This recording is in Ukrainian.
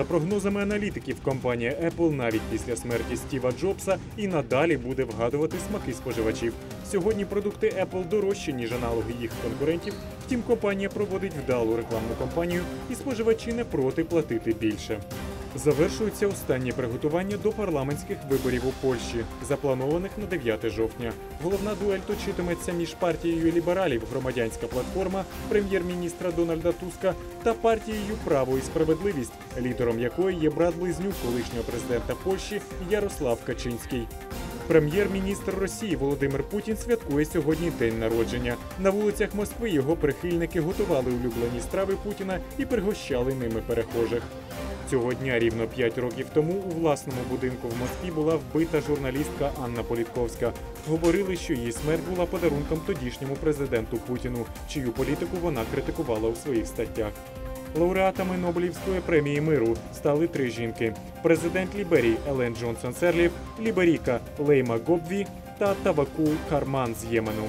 За прогнозами аналітиків, компанія Apple навіть після смерті Стіва Джобса і надалі буде вгадувати смаки споживачів. Сьогодні продукти Apple дорожчі, ніж аналоги їх конкурентів. Втім, компанія проводить вдалу рекламну кампанію, і споживачі не проти платити більше. Завершується останнє приготування до парламентських виборів у Польщі, запланованих на 9 жовтня. Головна дуель точитиметься між партією лібералів Громадянська платформа прем'єр-міністра Дональда Туска та партією Право і справедливість, лідером якої є брат близнюк колишнього президента Польщі Ярослав Качинський. Прем'єр-міністр Росії Володимир Путін святкує сьогодні день народження. На вулицях Москви його прихильники готували улюблені страви Путіна і пригощали ними перехожих. Цього дня рівно 5 років тому у власному будинку в Москві була вбита журналістка Анна Політковська. Говорили, що її смерть була подарунком тодішньому президенту Путіну, чию політику вона критикувала у своїх статтях. Лауреатами Нобелівської премії миру стали три жінки: президент Ліберії Елен Джонсон Серлів, ліберійка Лейма Гобві та Таваку Карман з Ємену.